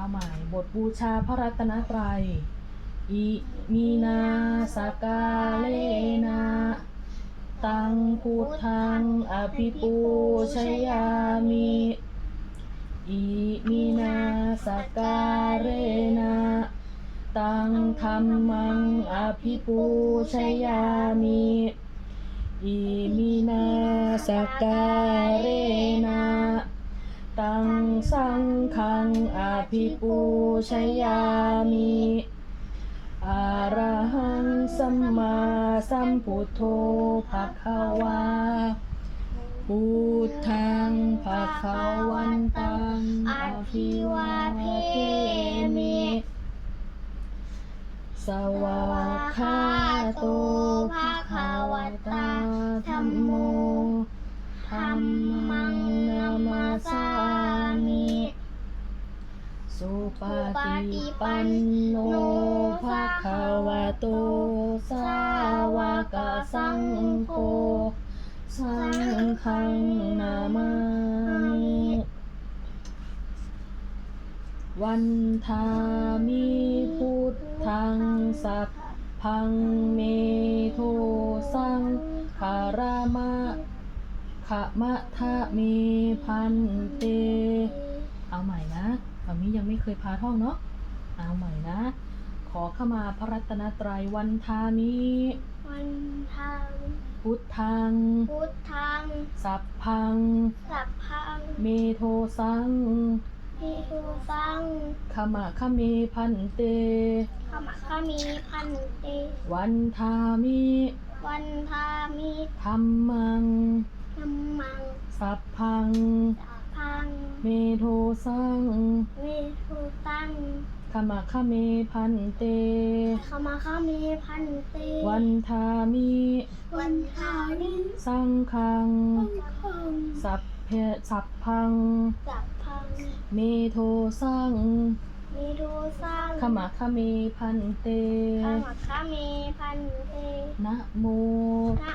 เอาใหม่บทบูชาพระรัตนตรัยอิมีนาสกาเลนะตังพุทธังอภิปูชยามิอิมินาสกาเรนะตังธรรมังอภิปูชยามิอิมินาสกาเรนะ ตังสังฆังอภิปูชยามิอะรหังสัมมาสัมพุทโธภะคะวาพุทธังภะคะวันตังอภิวาเทมิสวากขาโตภะคะวตาธัมโมธัมมัง มาสามิสุปฏิปันโนภะคะวะโตสาวกสังโฆสังฆังนามามิวันทามิพุทธังสัพพังเมโทสังคารามะ ขะมะทะเมพันเต เอาใหม่นะฝั่งนี้ยังไม่เคยพาท่องเนาะ เอาใหม่นะ ขอเข้ามาพระรัตนตรัยวันทามิ วันทางพุทธัง พุทธัง สัพพัง สัพพัง เมโทสังพิทุสังขมะขะเมพันเต ขมัคามีพันเต วันทามิ วันทามิ ธรรมัง ธรรมังสัพพัง สัพพังเมโทสังเวทุตังขมะขะเมพันเต ขมัคามีพันเต วันทามิวันทามิสังคังพังสัพเพสัพพัง สัพพังเมโทสังมีทุสังขมะขะเมพันเตขมัคามีพันเตนะโม นะโมตั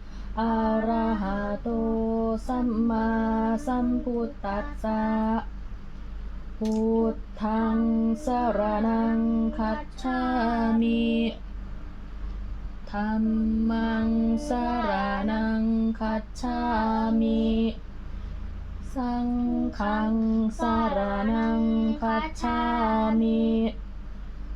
อะระหะโตสัมมาสัมพุทธัสสะพุทธังสรนังคัจฉามิธัมมังสรนังคัจฉามิสังฆังสรนังคัจฉามิ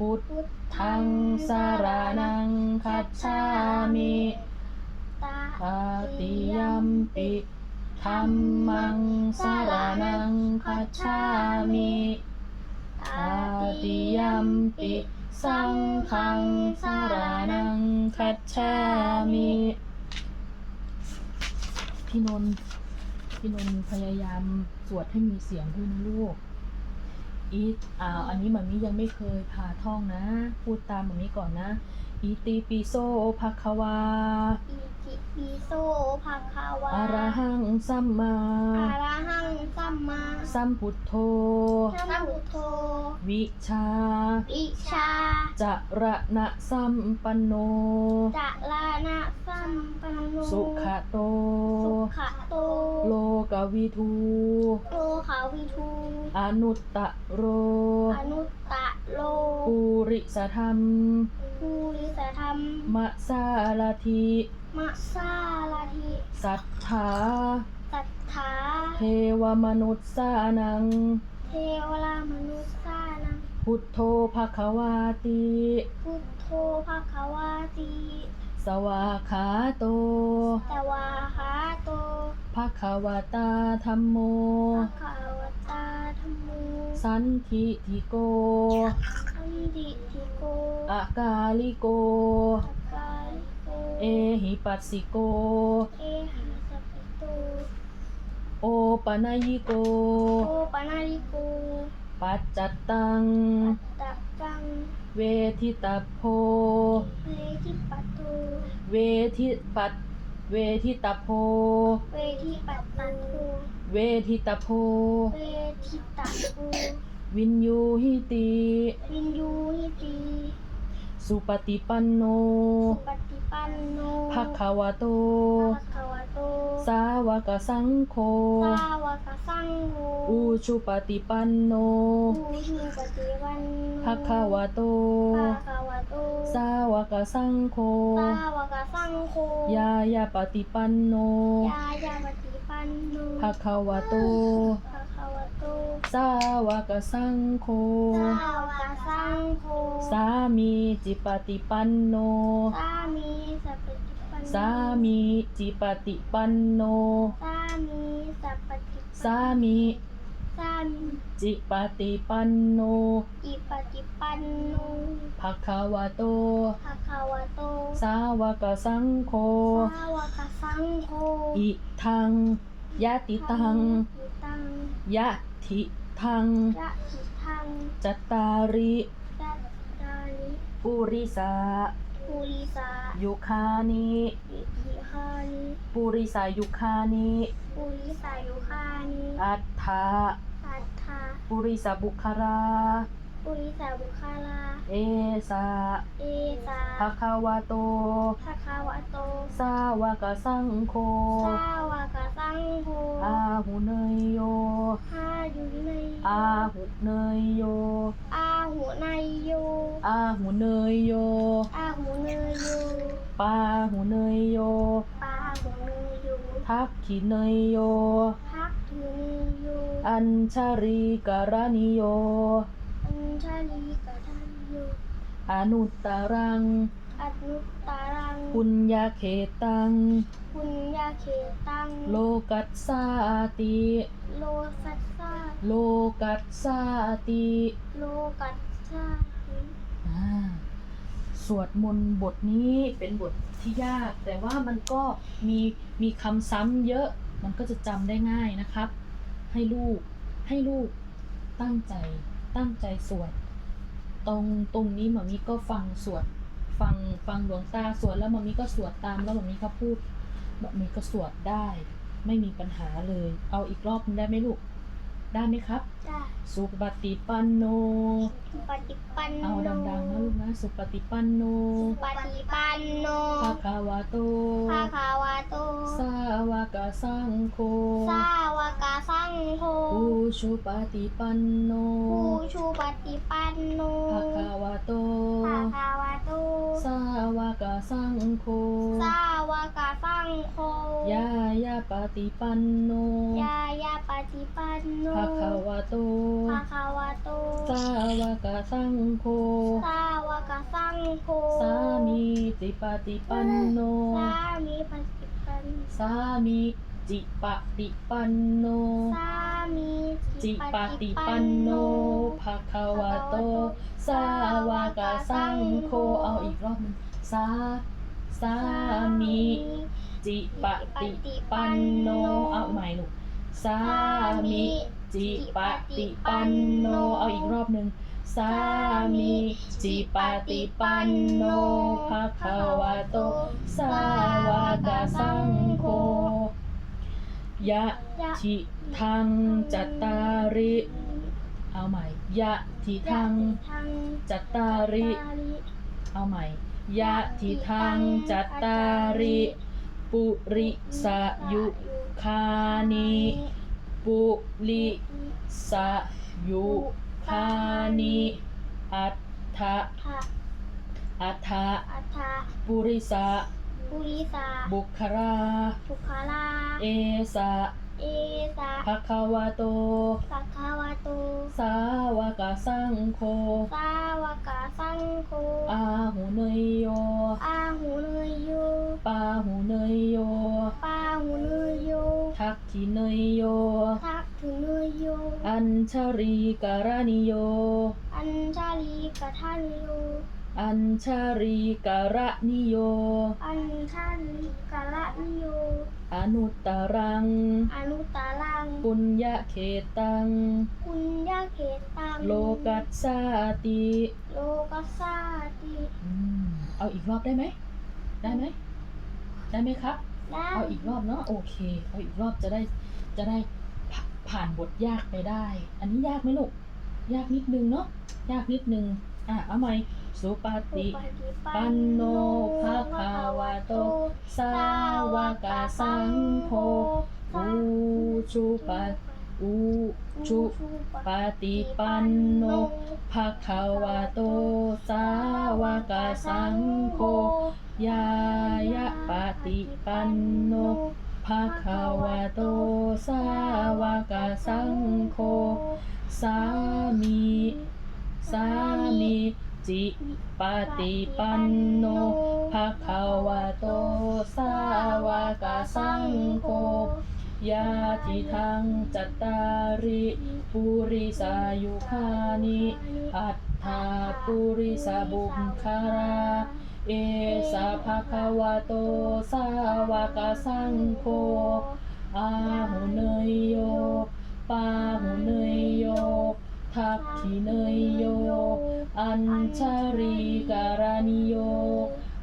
พุทธังสารนังคัจฉามิตาติยมปิธัมมังสรนังคัจฉามิตาติยมปิสังฆังสรนังคัจฉามิพี่นนท์พี่นนท์พยายามสวดให้มีเสียงด้วยนะลูก อีอ่าอันนี้มันนี้ยังไม่เคยพาท่องนะ พูดตามแบบนี้ก่อนนะ อีติปิโสภะคะวา อิติปิโสภะคะวาอะระหังสัมมา อะระหังสัมมาสัมพุทโธ สัมพุทโธวิชาวิชา จะระนะสัมปันโน จะลานะสั มปันโนสุขโต สุขะโต โลกวิทู โลขวิทูอนุตตะโร อนุตตะโลปุริสธรรม ภูริสธรรมมะสาลาธิมะซาลาธิสัทธาสัทธาเทวมนุษย์สานัง เทวรามนุษย์สานังพุทโธภควาติ พุทโธภะคะวาติ สสวาขาโตสวาหาโตภะคะวตาธัมโม ภะคะวตาธัมโมสันทิทิโก อันดิติโกอากาลิโกอากาลิโก เอหิปัสสิโก เอหาสัพพิโต โอปนยิโก โอปานาลิโกปัจจัตตังตัก กัง เวทิตาโพเลทิปัตโตเวทิปัตเวทิตาโพ เวทิปัตตโตเวทิตาโพ เวทิตาโตวินยูหิติ วินยูหิติ สุปฏิปันโนสุปฏิปันโนภะคะวะโต ภะคะวะโต สาวกสังโฆ สาวกสังโฆอูชุปฏิปันโนปูชูปฏิวันโนภะคะวะโต ภะคะวะโต สาวกสังโฆ สาวกสังโฆ ยายาปฏิปันโน ยายาปฏิปันโนภะคะวะโตภะคะวะโต สาวกสังโฆ สาวกสังโฆ สามีจิปฏิปันโน สามีสัพพติปันโน สามีจิปฏิปันโน สามีสัพพติสามีสามีจิปฏิปันโนอิปฏิปันโนภะคะวะโตภะคะวะโต สาวกสังโฆ สาวกสังโฆ อิทังยะติตังอิตัง ยะทิทังยะทิทังจัตตาริยัตตานิปุริสาปุริสายุคานิอิทิหานิปุริสายุคานิปุริสายุคานิอัฏฐาอัตถาปุริสบุคารา ปุริสาบุคาลา เอสาเอสาภะคะวะโต ภะคะวะโต สาวกสังโฆ สาวกสังโฆอาหุเนยโย หาอยู่ในอาหุเนยโย อาหูในโย อาหุเนยโย อาหูเนยโย ปาหุเนยโย ปาหูเนยโยทักขิเนยโย พักถือเนยโย อัญชารีการณิโยอัญ ชาลีกทันโยอนุตตรัง อนุตตารัง ปุญญาเขตัง ปุญญาเขตัง โลกัสสาติ โลสัสสะโลกัสสาติ โลกัสสะอ่าสวดมนต์บทนี้เป็นบทที่ยาก แต่ว่ามันก็มีมีคำซ้ำเยอะ มันก็จะจำได้ง่ายนะครับ ให้ลูกให้ลูกตั้งใจ ตั้งใจสวด ตรงตรงนี้หมามีก็ฟังสวด ฟังฟังหลวงตาสวดแล้วหมามีก็สวดตามแล้วหมามีก็พูดหมอมีก็สวดได้ ไม่มีปัญหาเลย เอาอีกรอบได้ไหมลูก ได้ไหมครับ จ้าสุปฏิปันโนปฏิปันโนเอาดังๆนะลูกนะสุปฏิปันโนปฏิปันโนภะคะวะโตภาคาวาโต สาวกสังโฆสาวกสังโฆปูชุปฏิปันโนผู้ชูปฏิปันโนภะคะวะโตภาคาวาโต สาวกสังโฆสาวกสังโฆยายาปฏิปันโนยายาปฏิปันโนภะคะวะโตภาคาวาโต สาวกสังโฆ สาวกสังโฆสามีจิปฏิปันโน สามีปฏิปันสามีจิปฏิปันโน สามีจิปฏิปันโนภะคะวะโต สาวกสังโฆ เอาอีกรอบหนึงสา สามีจิปฏิปันโน เอาใหม่ลูกสามี จิปฏิปันโน เอาอีกรอบหนึ่งสามีจิปฏิปันโนภะคะวะโต สาวกสังโฆยะทิทังจัตตาริ เอาใหม่ยะทิทังจัตตาริ เอาใหม่ยะทิทังจัตตาริ ปุริสายุคานิ ปุริสายุคานิอัฏฐะทะอัฏฐะอัฏฐะปุริสาปุริสาบุคคารา ทุคารา เอสะเอสะภะคะวะโตสักขาวะโตสาวกสังโฆ สาวกสังโฆอาหูเนยโย อาหูเนยโยปาหูเนยโย ปาหูเนยโยทักขิเนยโย ทักถุเนยโย อัญชรีการนิโย อัญชาลีกะทันโย อัญชรีการนิโย อัญชาลีกะละนิโย อนุตตรัง อนุตตารัง ปุญญเขตังคุณยาเขตังโลกัสสาติโลกัสสาติอืมเอาอีกรอบได้ไหม ได้ไหม ได้ไหมครับ ได้เอาอีกรอบเนาะโอเค เอาอีกรอบจะได้จะได้ผ่าผ่านบทยากไปได้ อันนี้ยากไหมลูก ยากนิดนึงเนาะยากนิดนึงอะเอาใหม่ สุปสุฏิปฏิปันโนภะคะวะโต สาวกสังโฆอุชุปะอุชุปฏิปันโนภะคะวะโต สาวกสังโฆยายะปฏิปันโนภะคะวะโต สาวกสังโฆสามี สามี จิปฏิปันโนภะคะวะโต สาวกสังโฆ ยาทิทังจัตตาริปุริสายุคานิอัตถาปุริสบุคคาราเอสะภะคะวะโต สาวกสังโฆ อาหุเนยโยปาหุเนยโย ทักขิเนยโย อัญชารีการนิโย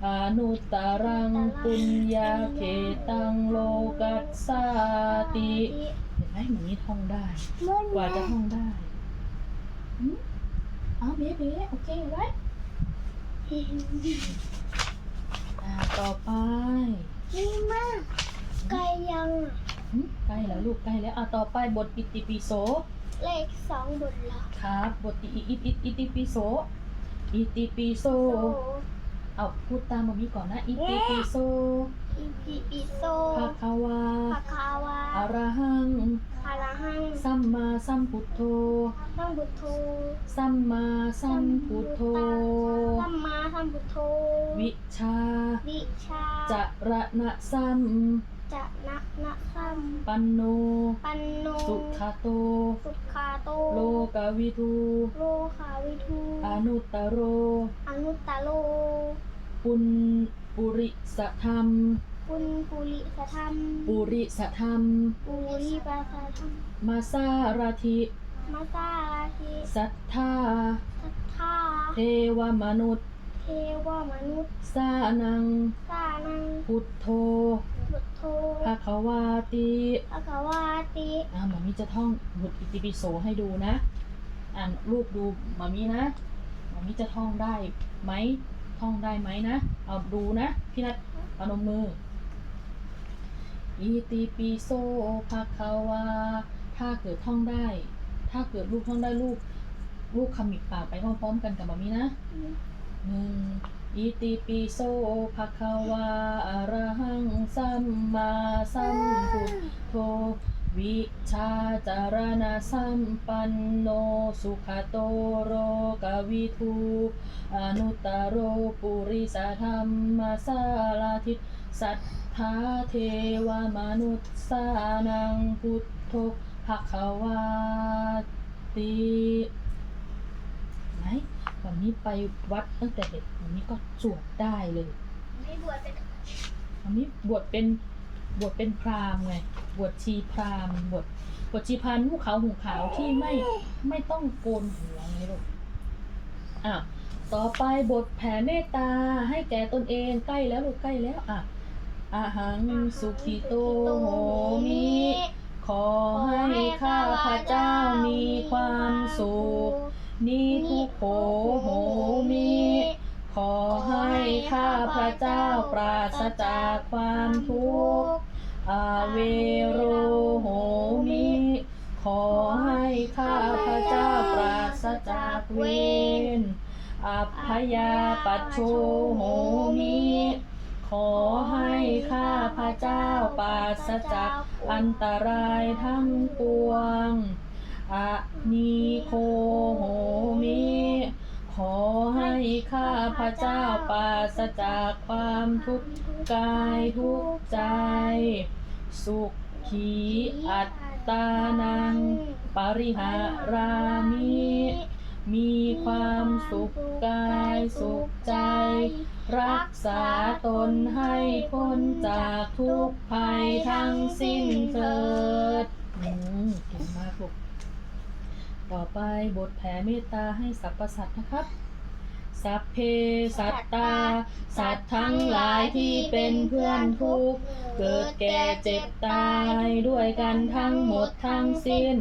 อนุตตรังปุญญาเขตังโลกัสสาติเห็นไหมหมีท่องได้ กว่าจะท่องได้หืมเอาเบ๊เบ๊โอเคไว้อ่าต่อไปนี่มากไกลยังอะหืมใกล้แล้วลูกใกล้แล้วอ่าต่อไปบทอิติปิโส เลขสองบทละครับบทอิอิอิอิอิติปิโสอิติปิโสโซเอาพูดตามมามีก่อนนะอิติปิโสอิปิปิโซภะคะวาภะคาวาอะระหังอะระหังสัมมาสัมพุทโธสัมพุทโธสัมมาสัมพุทโธสัมมาสัมพุทโธวิชาวิชาจะระนะสัม จะนะนะสัมปันโนปันโนสุขโต สุขาโต โลกวิทูโลคาวิทูอนุตตโร อนุตตโล ปุณปุริสธรรม ปุณปุริสธรรมปุริสธรรม ปุริปาสธรรมมาสารธิมาสาราธิสัทธา สัทธาเทวมนุษย์ เทวมนุษย์ สานัง สานัง พุทโธ พุทโธภะคะวาติภะคะวาติอ่าหมามีจะท่องบทอิติปิโสให้ดูนะ อ่านรูปดูหมามีนะหมามีจะท่องได้ไหมท่องได้ไหมนะเอาดูนะพี่นัทปนมมือ อิติปิโสภะคะวา ถ้าเกิดท่องได้ ถ้าเกิดลูกท่องได้ลูกลูกคำมิบปากไปพร้อมๆกันกับหมามีนะหนึ่ง อิติปิโสภะคะวาอะระหังสัมมาสัมพุทโธวิชาจารณะสัมปันโนสุขโตโรกวิทูอนุตตโรปุริสธรรมสาลาทิสัทธาเทวมนุษสานังพุทโธภะคะวาติ ไหมวันนี้ไปวัดตั้งแต่เด็กวันนี้ก็สวดได้เลยไม่บวชเป็นวันนี้บวชเป็นบวชเป็นพราหมณ์ไงบวชชีพราหมณ์บวชบวชชีพราหมณ์หูขาวหูขาวที่ไม่ไม่ต้องโกนหัวไงลูกอะต่อไปบทแผ่เมตตาให้แก่ตนเองใกล้แล้วลูกใกล้แล้วอะอาหังสุขิโตโหมิ ขอให้ข้าพระเจ้ามีความสุข นิทุกโขโหมิขอให้ข้าพระเจ้าปราศจากความทุกข์อาเวโรโหมิ ขอให้ข้าพระเจ้าปราศจากเวรอัพพยาปัจโชโหมิ ขอให้ข้าพระเจ้าปราศจากอันตรายทั้งปวงอะ นีโคโหมิขอให้ข้าพระเจ้าปราศจากความทุกข์กายทุกข์ใจ สุขีอัตตานัง ปริหารามิ มีความสุขกายสุขใจ รักษาตนให้พ้นจากทุกภัยทั้งสิ้นเถิดอืมเก่งมากลูก ต่อไปบทแผ่เมตตาให้สรรพสัตว์นะครับ สัพเพสัตตา สัตว์ทั้งหลายที่เป็นเพื่อนทุกข์เกิดแก่เจ็บตายด้วยกันทั้งหมดทั้งสิ้น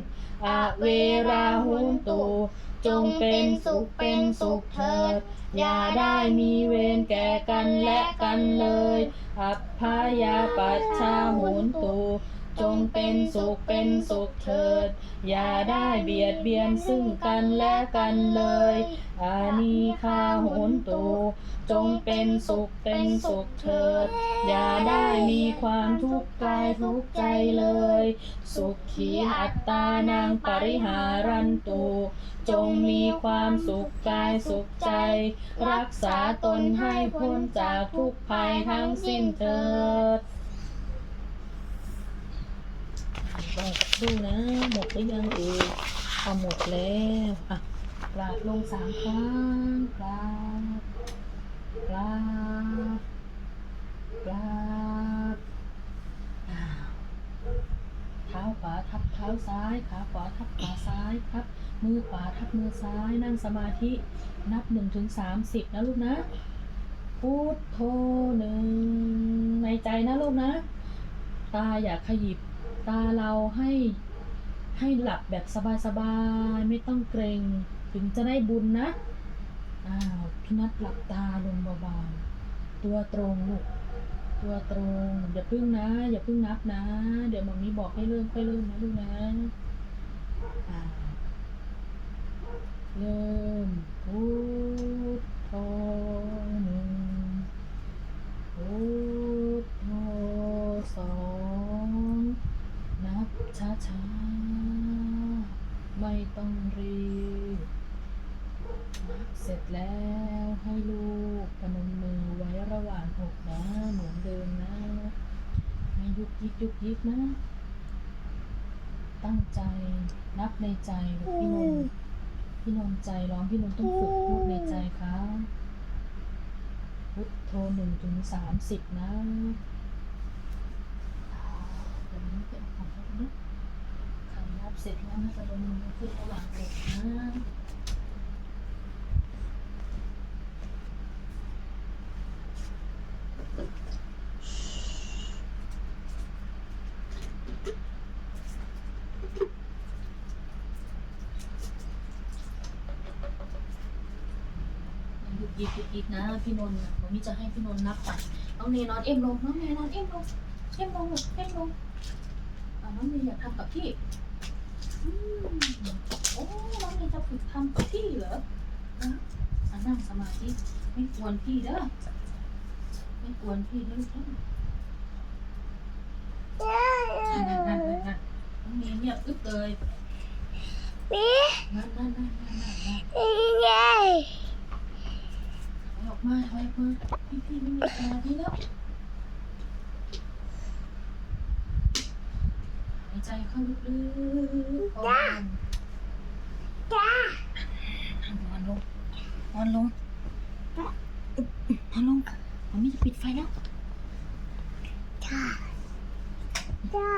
อเวราหุนตูจงเป็นสุขเป็นสุขเถิด อย่าได้มีเวรแก่กันและกันเลย อัพพายาปัชชาหุนตู จงเป็นสุขเป็นสุขเถิด อย่าได้เบียดเบียนซึ่งกันและกันเลยอานีคาโหนตูจงเป็นสุขเป็นสุขเถิด อย่าได้มีความทุกข์กายทุกข์ใจเลย สุขขีอัตตานางปริหารันตูจงมีความสุขกายสุขใจ รักษาตนให้พ้นจากทุกภัยทั้งสิ้นเถิด รอสักครู่นะ หมดหรือยังเอ่ยพอหมดแล้วอะกราบลงสามครั้งกราบกราบกราบอ้าวเท้าขวาทับเท้าซ้าย ขาขวาทับขาซ้ายครับ มือขวาทับมือซ้าย นั่งสมาธิ นับหนึ่งถึงสามสิบนะลูกนะ พุทโธหนึ่งในใจนะลูกนะ ตาอย่าขยิบ ตาเราให้ให้หลับแบบสบายๆ ไม่ต้องเกรง ถึงจะได้บุญนะ อ้าวพี่นัดหลับตาลงเบาๆ ตัวตรงลูก ตัวตรง อย่าพึ่งนะ อย่าพึ่งนับนะ เดี๋ยวมัมมี่บอกให้เริ่มค่อยเริ่มนะลูกนะอ่าเริ่มพุทโธหนึ่งพุทโธสอง นับช้าไม่ต้องรีบเสร็จแล้วให้ลูกพนมมือไว้ระหว่างอกนะเหมือนเดิมนะ ไม่ยุกยิกยุกยิกนะ ตั้งใจนับในใจลูกพี่นนพี่นนใจร้องพี่นนต้องฝึกพูดในใจค่ะพุทโธหนึ่งถึงสามสิบนะเดี๋ยวนี้เป็นของเรานะใครนั บเสร็จแล้วนะพนมมือขึ้นระหว่างอกนะยิกหยุดยิกนะพี่นนท์น่ะวันนี้จะให้พี่นนท์นับก่อนน้องเนยนอนเอ็มลงน้องเนนอนเอ็มลงเอ็มลงเอ็มลงน้องเนยอยากทำกับพี่ โอ้น้องเนยจะฝึกทำกับพี่เหรอนะอะนั่งสมาธิไม่กวนพี่เด้อไม่กวนพี่เด้อลูกนะนนั่นนั่นนั่นนั่นน้องเนยเงียบอึ๊บเลยนั่นนั่นนั่นนั่นนั่นนั่นอออกมาออกมาพี่พี่ไม่มีสมาธิแล้วหาย ใจเข้าลึกๆจ้าจ้าอนอนลงนอนลงนอนลงมันไม่จะปิดไฟแล้วจ้าจ้า